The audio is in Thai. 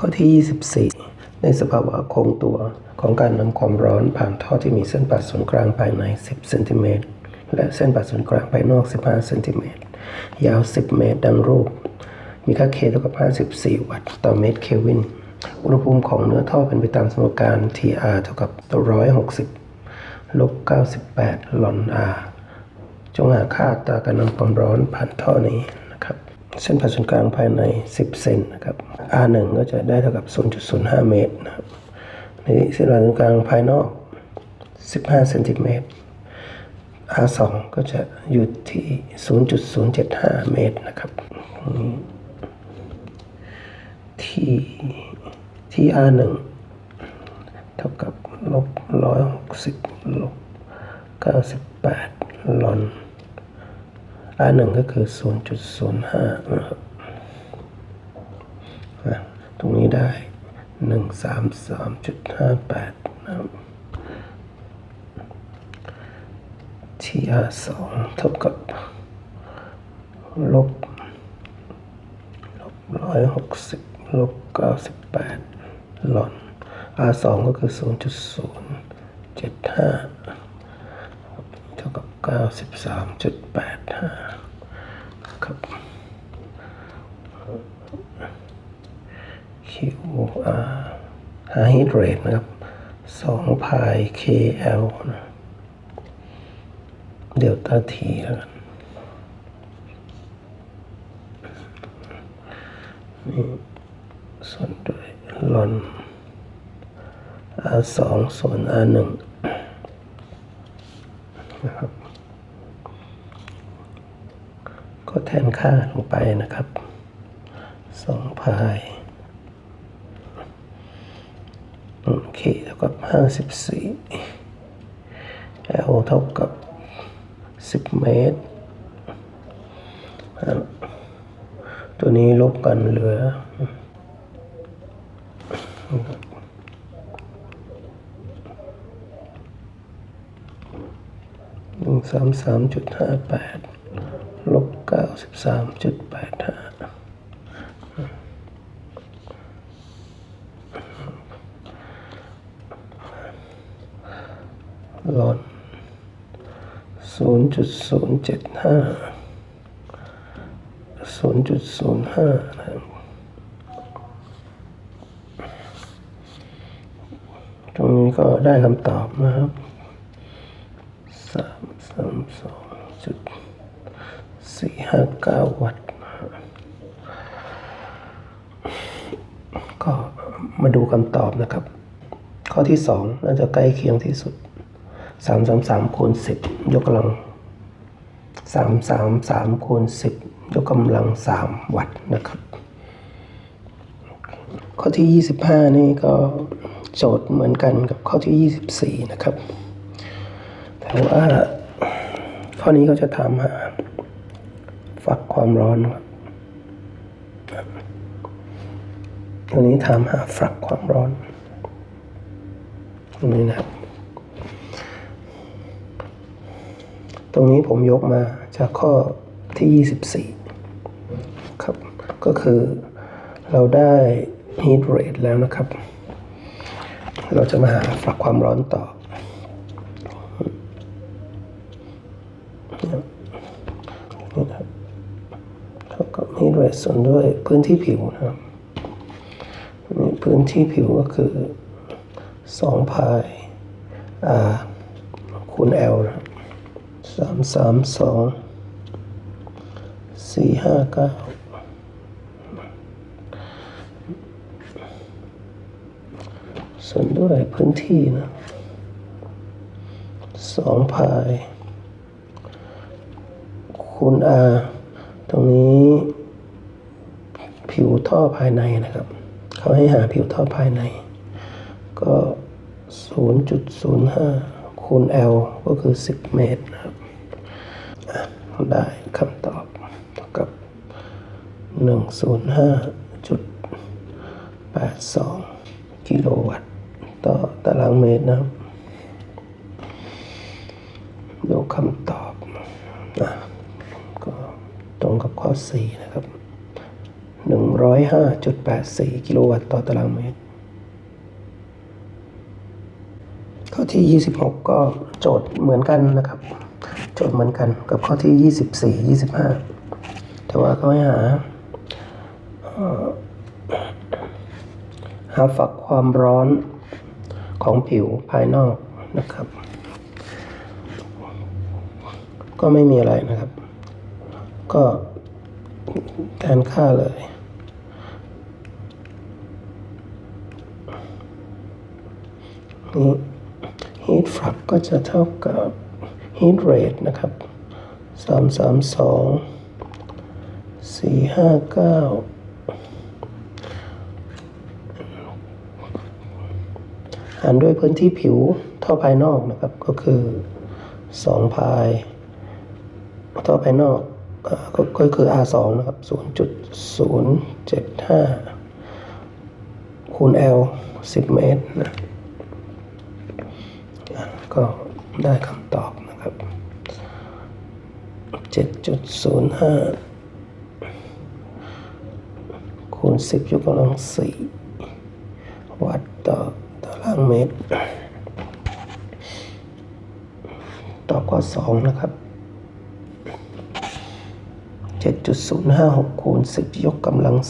ข้อที่ 24 ในสภาวะคงตัวของการนำความร้อนผ่านท่อที่มีเส้นผ่าศูนย์กลางภายใน 10เซนติเมตรและเส้นผ่าศูนย์กลางภายนอก 15เซนติเมตรยาว 10 เมตร ดังรูป มีค่า K เท่ากับ 54 วัตต์ต่อเมตรเคลวิน อุณหภูมิของเนื้อท่อเป็นไปตามสมการ TR เท่ากับ 160 ลบ 98 ลอน R จงหาค่าอัตราการนำความร้อนผ่านท่อนี้น เส้นผ่าศูนย์กลางภายใน 10 เซนนะครับ R1 ก็จะได้เท่ากับ 0.05 เมตรนะครับในเส้นผ่าศูนย์กลางภายนอก 15 เซนติเมตร R2 ก็จะอยู่ที่ 0.075 เมตรนะครับ ที่ที่ R1 เท่ากับลบ160ลบ98ลอน R1 ก็คือ 0.05 นะครับ ตรงนี้ได้ 133.58 นะครับ TR2 เท่ากับ ลบ ลบร้อยหกสิบลบเก้าสิบแปดหลอน R สองก็คือศู นย์จุดศูนย์เก้าสิบสามจุดแปดห้าครับ QR หาฮิตเรทนะครับสองพาย KL นะเดลต้าทีแล้วกันส่วนด้วยลอน R สองส่วน R หนึ่งนะครับ ก็แทนค่าลงไปนะครับสองพายโอเคเท่ากับห้าสิบสี่ L เท่ากับสิบเมตร ตัวนี้ลบกันเหลือหนึ่งสามสามจุดห้าแปด เก้าสิบสามจุดแปดห้าลอนศูนย์จุดศูนย์เจ็ดห้าศูนย์จุดศูนย์ห้านะครับตรงนี้ก็ได้คำตอบนะครับสามสามสองจุด สี่ห้าเก้าวัตต์ก็มาดูคำตอบนะครับ ข้อที่สองน่าจะใกล้เคียงที่สุดสามสามสามคูณสิบยกกำลังสามสามสามคูณสิบยกกำลังสามวัตต์นะครับ ข้อที่ยี่สิบห้านี่ก็โจทย์เหมือนกันกับข้อที่ยี่สิบสี่นะครับ แต่ว่าข้อนี้ก็จะถามหา ฝักความร้อนครับตัวนี้ถามหาฝักความร้อนตรงนี้นะครับตรงนี้ผมยกมาจากข้อที่ 24 ครับ ก็คือเราได้ heat rate แล้วนะครับ เราจะมาหาฝักความร้อนต่อ นี่นะครับเท่า กับ heat rate ส่วนด้วยพื้นที่ผิวนะครับพื้นที่ผิวก็คือ2พาย R คูณ L นะครับสามสามสองสี่ห้าเก้าส่วนด้วยพื้นที่นะสองพายคูณ R ตรงนี้ วท่อภายในนะครับเขาให้หาผิวท่อภายใน ก็ 0.05 คูณ L ก็คือ 10 เมตรนะครับได้คำตอบเท่ากับ 105.82 กิโลวัตต์ต่อตารางเมตรนะครับดูคำตอบนะก็ตรงกับข้อ 4 นะครับ 105.84 กิโลวัตต์ต่อตารางเมตร ข้อที่ 26 ก็โจทย์เหมือนกันนะครับ โจทย์เหมือนกันกับข้อที่ 24 25 แต่ว่าเขาให้หาเอ่อหาฝักความร้อนของผิวภายนอกนะครับ ก็ไม่มีอะไรนะครับ ก็แทนค่าเลย heat flux ก็จะเท่ากับ heat rate นะครับ 3 3 2 4 5 9หารด้วยพื้นที่ผิวท่อภายนอกนะครับ ก็คือ2พายท่อภายนอกก็ก็คือ R2 นะครับ 0.075 คูณ L 10 เมตรนะก็ได้คำตอบนะครับ 7.05 คูณ 10 ยกกำลัง 4 วัตต์ต่อตารางเมตร ตอบข้อ 2 นะครับ 7.056 คูณ 10 ยกกำลัง 4